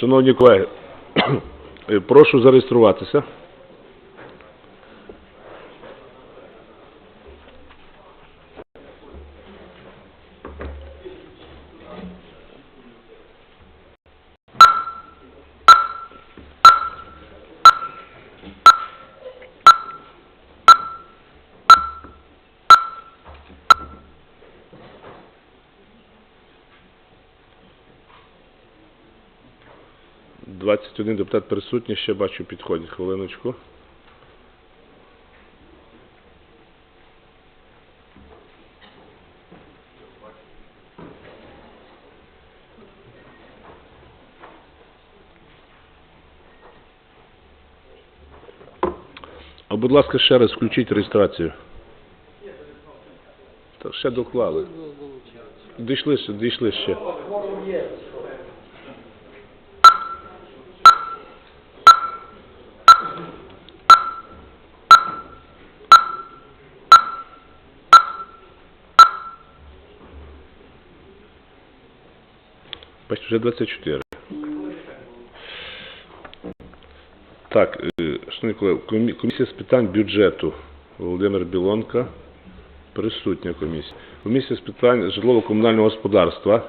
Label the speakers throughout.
Speaker 1: Шановні колеги, прошу зареєструватися. Двадцять один депутат присутній, ще бачу підходять. Хвилиночку. А будь ласка, ще раз включіть реєстрацію. Та ще доклали. Дійшли ще, дійшли ще. Бачите, вже 24. Так, е, шановні колеги, комісія з питань бюджету Володимир Білонка, присутня комісія. Комісія з питань житлово-комунального господарства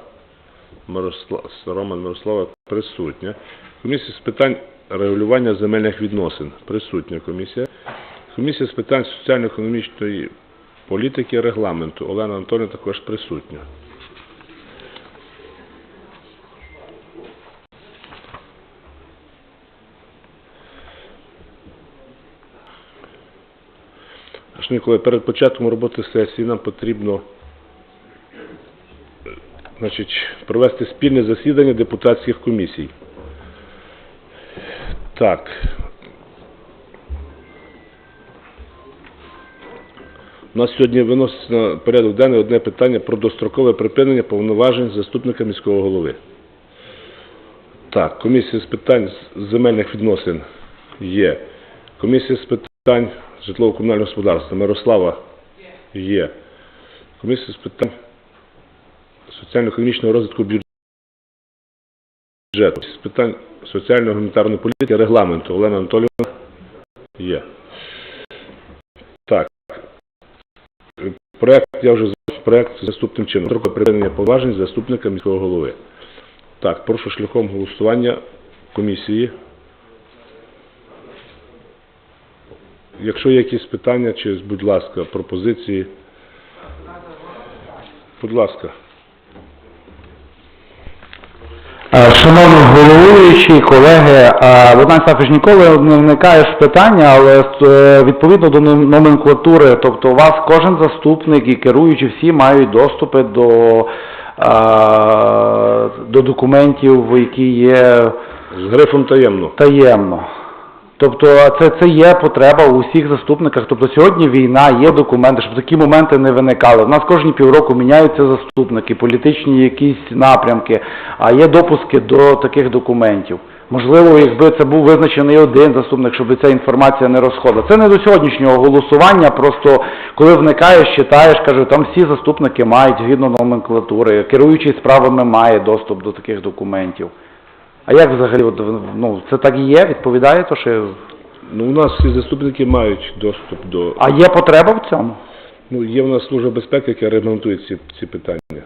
Speaker 1: Мирослав, Роман Мирослава присутня. Комісія з питань регулювання земельних відносин присутня комісія. Комісія з питань соціально-економічної політики регламенту Олена Анатольовна також присутня. Шановні колеги, перед початком роботи сесії нам потрібно е, значить, провести спільне засідання депутатських комісій. Так. У нас сьогодні виноситься на порядок денний одне питання про дострокове припинення повноважень заступника міського голови. Так, комісія з питань земельних відносин є. Комісія з питань житлово-комунального господарства Мирослава є. Комісія з питань соціально-економічного розвитку бюджету. З питань соціально-гуманітарної політики, регламенту Олена Анатолійовна є. Так. Проект, я вже проект заступним чином. Строкове припинення поважень заступника міського голови. Так, прошу шляхом голосування комісії. Якщо є якісь питання, чи, будь ласка, пропозиції, будь ласка.
Speaker 2: Шановний головуючий, колеги, Богдан Сафич ніколи не вникає в питання, але е, відповідно до номенклатури, тобто у вас кожен заступник і керуючі всі мають доступи до, до документів, які є
Speaker 1: З грифом таємно.
Speaker 2: таємно. Тобто це, це є потреба у всіх заступниках. Тобто сьогодні війна, є документи, щоб такі моменти не виникали. У нас кожні півроку міняються заступники, політичні якісь напрямки, а є допуски до таких документів. Можливо, якби це був визначений один заступник, щоб ця інформація не розходила. Це не до сьогоднішнього голосування, просто коли вникаєш, читаєш, кажу, там всі заступники мають згідно номенклатури, керуючий справами має доступ до таких документів. А як взагалі, от, ну, це так і є, відповідає то, що...
Speaker 1: Ну, у нас всі заступники мають доступ до...
Speaker 2: А є потреба в цьому?
Speaker 1: Ну, є в нас служба безпеки, яка регламентує ці, ці питання.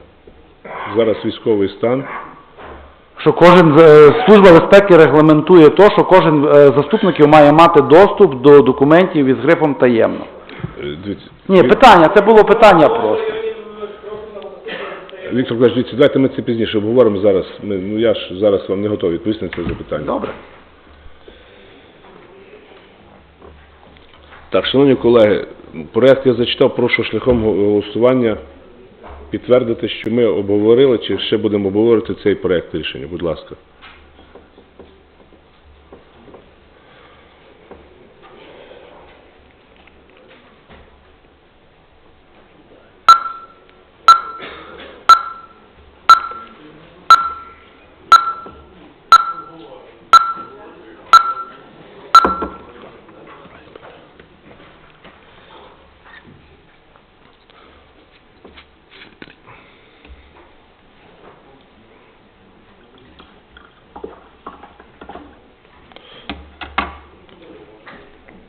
Speaker 1: Зараз військовий стан.
Speaker 2: Що кожен е, служба безпеки регламентує то, що кожен е, заступників має мати доступ до документів із грифом таємно.
Speaker 1: Е, Дивіться.
Speaker 2: Ні, питання, це було питання просто.
Speaker 1: Віктор Кожвіці, давайте ми це пізніше обговоримо зараз. Ми, ну, я ж зараз вам не готовий відповісти на це запитання.
Speaker 2: Добре.
Speaker 1: Так, шановні колеги, проєкт я зачитав, прошу шляхом голосування підтвердити, що ми обговорили, чи ще будемо обговорити цей проєкт рішення. Будь ласка.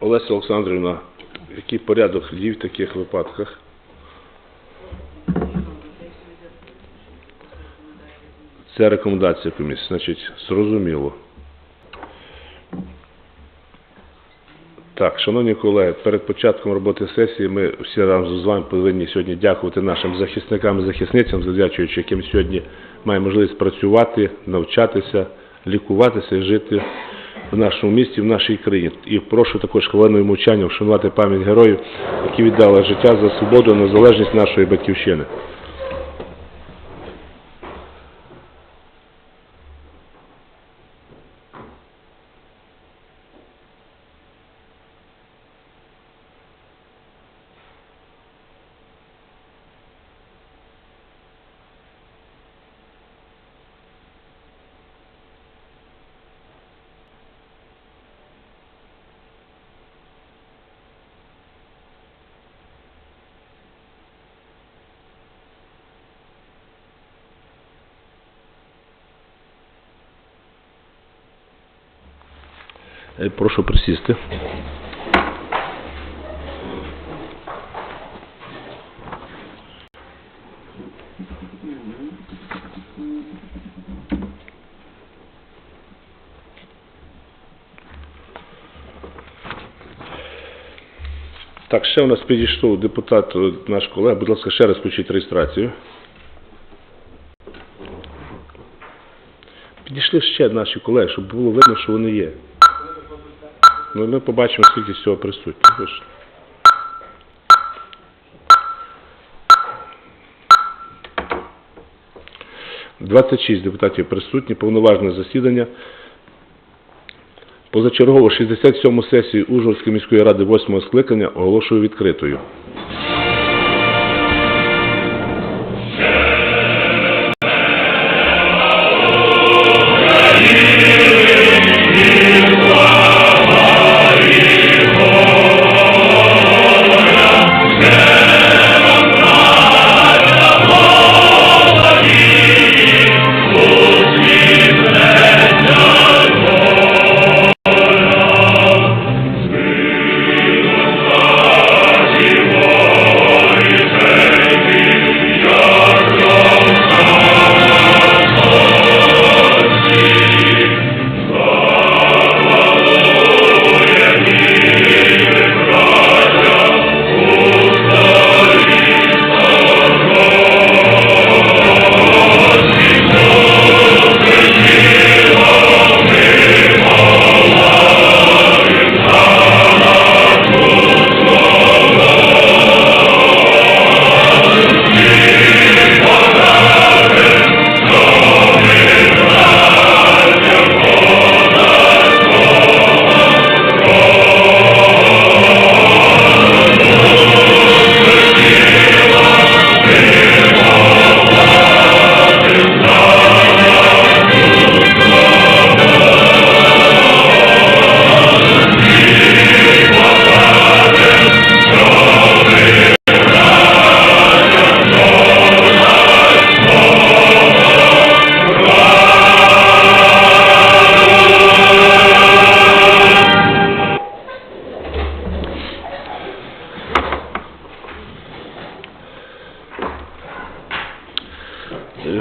Speaker 1: Олеся Олександрівна, який порядок дій в таких випадках? Це рекомендація комісії, значить, зрозуміло. Так, шановні колеги, перед початком роботи сесії ми всі разом з вами повинні сьогодні дякувати нашим захисникам і захисницям, завдячуючи яким сьогодні маємо можливість працювати, навчатися, лікуватися і жити в нашому місті, в нашій країні. І прошу також хвилиною мовчання вшанувати пам'ять героїв, які віддали життя за свободу незалежність нашої батьківщини. Прошу присісти. Так, ще у нас підійшов депутат, е, наш колега. Будь ласка, ще раз включіть реєстрацію. Підійшли ще наші колеги, щоб було видно, що вони є. Ну, ми побачимо, скільки з цього ж- Двадцять шість депутатів присутні, повноважне засідання. Позачергово 67-му сесію Ужгородської міської ради 8-го скликання оголошую відкритою.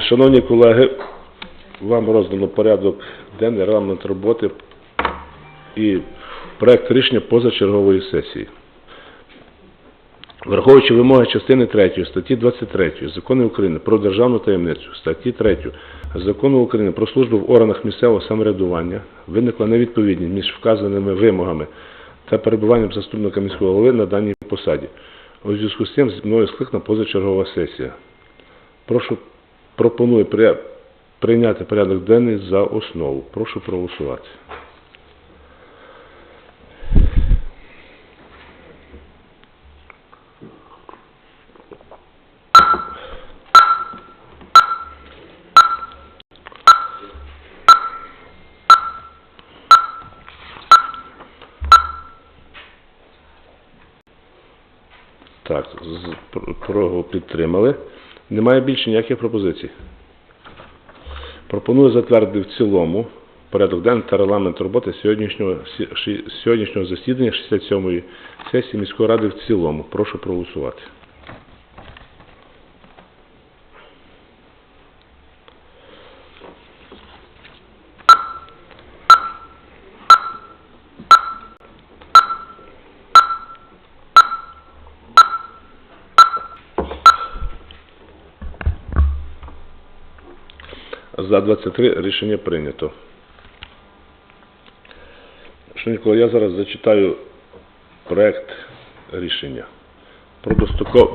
Speaker 1: Шановні колеги, вам роздано порядок денний, регламент роботи і проект рішення позачергової сесії. Враховуючи вимоги частини 3 статті 23 Закону України про державну таємницю, статті 3 Закону України про службу в органах місцевого самоврядування, виникла невідповідність між вказаними вимогами та перебуванням заступника міського голови на даній посаді. У зв'язку з цим мною скликана позачергова сесія. Прошу пропоную прийняти порядок денний за основу. Прошу проголосувати. Так, з- про- про підтримали. Немає більше ніяких пропозицій. Пропоную затвердити в цілому порядок денний та регламент роботи сьогоднішнього, сьогоднішнього засідання 67-ї сесії міської ради в цілому. Прошу проголосувати. За 23 рішення прийнято. Шановні я зараз зачитаю проект рішення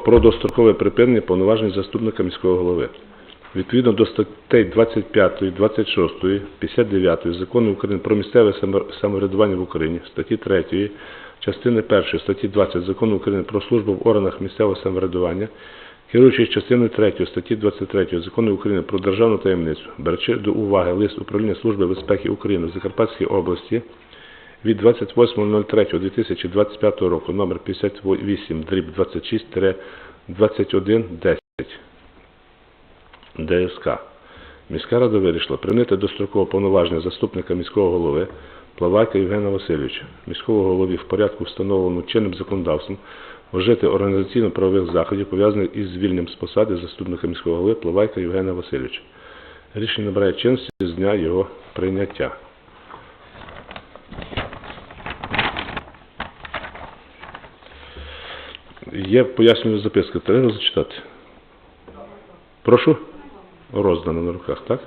Speaker 1: про, дострокове припинення повноважень заступника міського голови. Відповідно до статей 25, 26, 59 Закону України про місцеве самоврядування в Україні, статті 3, частини 1 статті 20 Закону України про службу в органах місцевого самоврядування, Керуючись частиною 3 статті 23 Закону України про державну таємницю, беручи до уваги лист управління Служби безпеки України в Закарпатській області від 28.03.2025 року номер 58 дріб 26 2110 ДСК. Міська рада вирішила прийняти достроково повноваження заступника міського голови Плавайка Євгена Васильовича, міського голови в порядку, встановленому чинним законодавством, вжити організаційно-правових заходів, пов'язаних із звільненням з посади заступника міського голови Плавайка Євгена Васильовича. Рішення набирає чинності з дня його прийняття. Є пояснювальна записка. Треба зачитати. Прошу? Роздано на руках, так?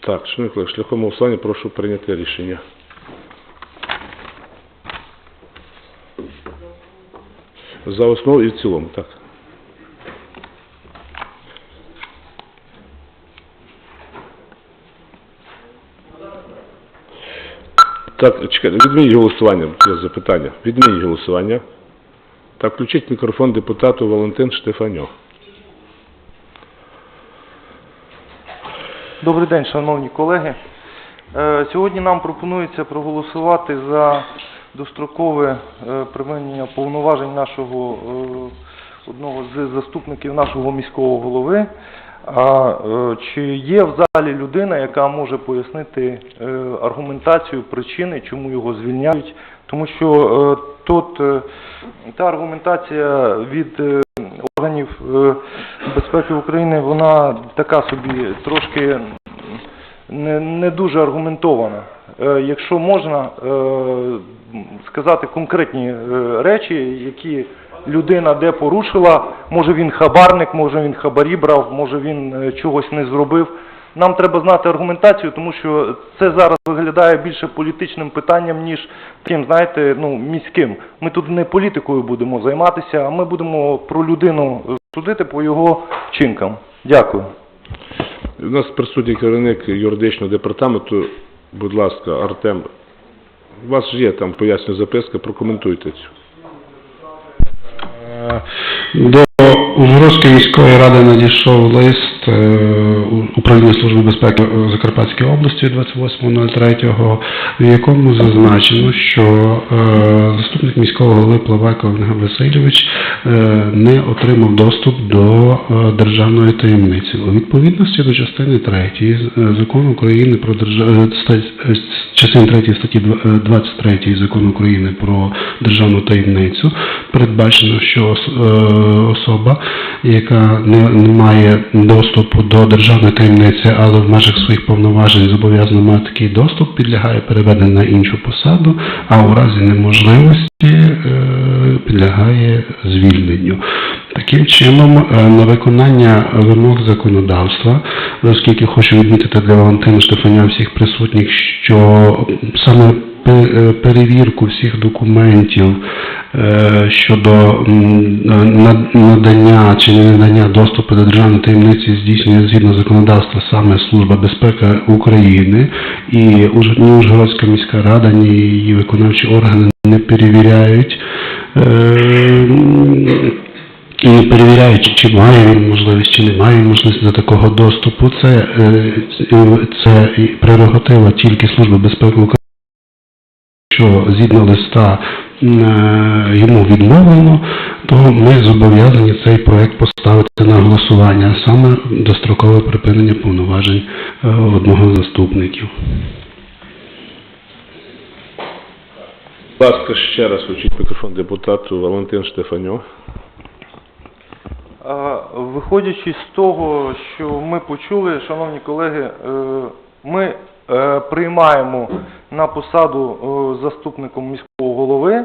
Speaker 1: Так, шановні колеги, шляхом голосування прошу прийняти рішення. За основу і в цілому, так. Так, чекайте, відмініть голосування, є запитання. Відмініть голосування. Так, включіть мікрофон депутату Валентин Штефаньо.
Speaker 3: Добрий день, шановні колеги. Е, Сьогодні нам пропонується проголосувати за дострокове е, припинення повноважень нашого е, одного з заступників нашого міського голови. А е, чи є в залі людина, яка може пояснити аргументацію причини, чому його звільняють? Тому що тут та аргументація від органів безпеки України, вона така собі трошки не дуже аргументована. Е, Якщо можна е, сказати конкретні е, речі, які людина де порушила, може він хабарник, може він хабарі брав, може він чогось не зробив. Нам треба знати аргументацію, тому що це зараз виглядає більше політичним питанням, ніж таким, знаєте, ну, міським. Ми тут не політикою будемо займатися, а ми будемо про людину судити по його вчинкам. Дякую.
Speaker 1: У нас присутній керівник юридичного департаменту, будь ласка, Артем. У вас ж є там поясню записка, прокоментуйте цю.
Speaker 4: Е, До Ужгородської міської ради надійшов лист е, управління Служби безпеки е, Закарпатської області 28.03, в якому зазначено, що е, заступник міського голови Плавайко Васильович не отримав доступ до державної таємниці. У відповідності до частини 3 закону України про держа- ста- е, частини 3 статті е, 23 закону України про державну таємницю передбачено, що особа, яка не має доступу до державної таємниці, але в межах своїх повноважень зобов'язано мати такий доступ, підлягає переведенню на іншу посаду, а у разі неможливості е, підлягає звільненню. Таким чином, е, на виконання вимог законодавства, оскільки хочу відмітити для Валентина Штефаня всіх присутніх, що саме е, перевірку всіх документів е, щодо надання чи не надання доступу до державної таємниці здійснює згідно законодавства саме Служба безпеки України і ні Ужгородська міська рада, ні її виконавчі органи не перевіряють. Е, і перевіряючи, чи має він можливість, чи не має він можливості до такого доступу, це, е, це прерогатива тільки Служби безпеки України. якщо згідно листа е, йому відмовлено, то ми зобов'язані цей проект поставити на голосування, саме дострокове припинення повноважень е, одного з заступників.
Speaker 1: Будь ласка, ще раз включіть мікрофон депутату Валентин Штефаньо.
Speaker 3: Виходячи з того, що ми почули, шановні колеги, е, ми е, приймаємо на посаду е, заступником міського голови,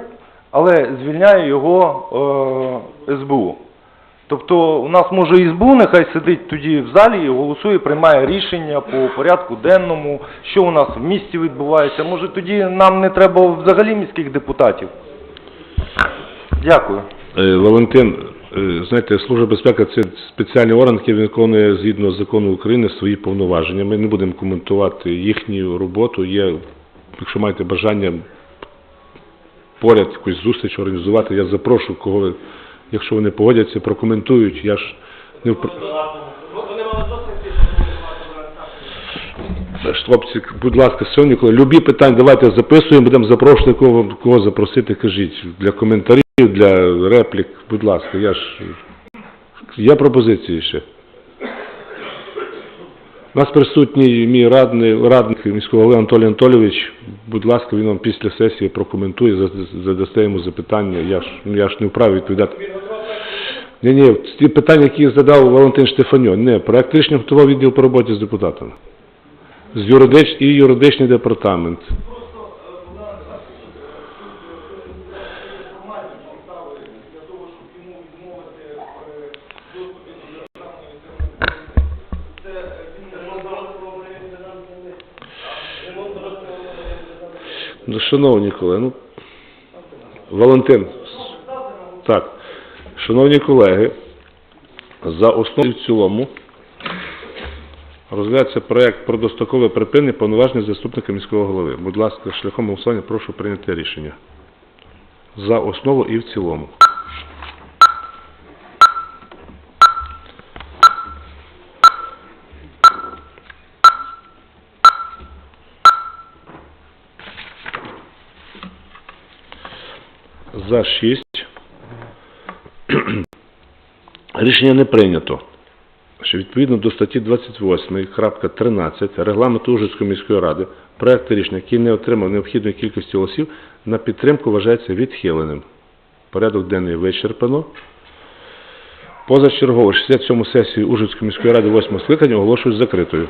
Speaker 3: але звільняє його СБУ. Тобто у нас може і СБУ нехай сидить тоді в залі і голосує, приймає рішення по порядку денному, що у нас в місті відбувається. Може тоді нам не треба взагалі міських депутатів? Дякую.
Speaker 1: Валентин, знаєте, Служба безпеки це спеціальний орган, який виконує згідно закону України свої повноваження. Ми не будемо коментувати їхню роботу. Є, якщо маєте бажання поряд якусь зустріч організувати, я запрошу кого, якщо вони погодяться, прокоментують. Я ж не впр... Хлопці, будь ласка, сьогодні, коли любі питання, давайте записуємо, будемо запрошувати кого, кого запросити, кажіть, для коментарів, для реплік, будь ласка, я ж... Є пропозиції ще? У нас присутній мій радний, радник міського голови Анатолій Анатолійович. Будь ласка, він вам після сесії прокоментує, задасте йому запитання. Я ж, ну, я ж не вправі відповідати. Ні, ні, ті питання, які задав Валентин Штефаньо. Не, проект рішення готував відділ по роботі з депутатами. З юридич... і юридичний департамент. Ну, шановні колеги, ну, Валентин, так, шановні колеги, за основу в цілому розглядається проект про дострокове припинення повноважень заступника міського голови. Будь ласка, шляхом голосування прошу прийняти рішення. За основу і в цілому. За 6. Рішення не прийнято. Що відповідно до статті 28.13 регламенту Ужгородської міської ради проект рішення, який не отримав необхідної кількості голосів, на підтримку вважається відхиленим. Порядок денний вичерпано. Позачергово 67 сесію Ужгородської міської ради 8 скликання оголошую закритою.